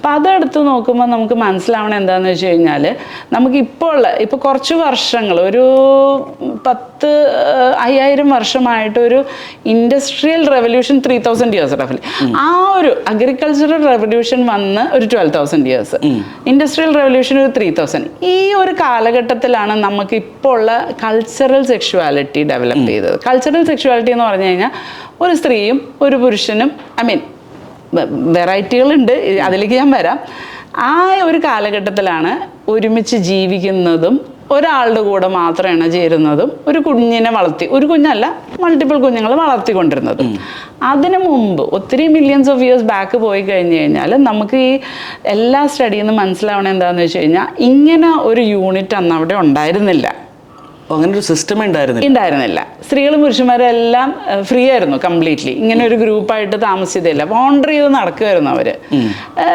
അപ്പം അതെടുത്ത് നോക്കുമ്പോൾ നമുക്ക് മനസ്സിലാവണം എന്താണെന്ന് വെച്ച് കഴിഞ്ഞാൽ നമുക്ക് ഇപ്പോൾ ഉള്ള ഇപ്പോൾ കുറച്ച് വർഷങ്ങൾ ഒരു പത്ത് അയ്യായിരം വർഷമായിട്ട് ഒരു industrial revolution three thousand years റഫലി ആ ഒരു അഗ്രികൾച്ചറൽ റെവല്യൂഷൻ വന്ന് ഒരു twelve thousand years industrial revolution ഒരു ത്രീ തൗസൻഡ് ഈ ഒരു കാലഘട്ടത്തിലാണ് നമുക്ക് ഇപ്പോൾ ഉള്ള കൾച്ചറൽ സെക്ഷുവാലിറ്റി ഡെവലപ്പ് ചെയ്തത്. കൾച്ചറൽ സെക്ഷുവാലിറ്റി എന്ന് പറഞ്ഞു കഴിഞ്ഞാൽ ഒരു സ്ത്രീയും ഒരു പുരുഷനും ഐ മീൻ വെറൈറ്റികളുണ്ട്. അതിലേക്ക് ഞാൻ വരാം. ആ ഒരു കാലഘട്ടത്തിലാണ് ഒരുമിച്ച് ജീവിക്കുന്നതും ഒരാളുടെ കൂടെ മാത്രമാണ് ചേരുന്നതും ഒരു കുഞ്ഞിനെ വളർത്തി ഒരു കുഞ്ഞല്ല മൾട്ടിപ്പിൾ കുഞ്ഞുങ്ങൾ വളർത്തിക്കൊണ്ടിരുന്നതും. അതിനു മുമ്പ് ഒത്തിരി മില്യൺസ് ഓഫ് ഇയേഴ്സ് ബാക്ക് പോയി കഴിഞ്ഞ് കഴിഞ്ഞാൽ നമുക്ക് ഈ എല്ലാ സ്റ്റഡിയിൽ നിന്ന് മനസ്സിലാവണത് എന്താണെന്ന് വെച്ച് കഴിഞ്ഞാൽ ഇങ്ങനെ ഒരു യൂണിറ്റ് അന്ന് അവിടെ ഉണ്ടായിരുന്നില്ല. അങ്ങനെ ഒരു സിസ്റ്റം ഉണ്ടായിരുന്നില്ല. ഉണ്ടായിരുന്നില്ല. സ്ത്രീകളും പുരുഷന്മാരും എല്ലാം ഫ്രീ ആയിരുന്നു കംപ്ലീറ്റ്ലി ഇങ്ങനെ ഒരു ഗ്രൂപ്പായിട്ട് താമസിച്ചതില്ല വോണ്ടർ ചെയ്ത് നടക്കുമായിരുന്നു അവർ.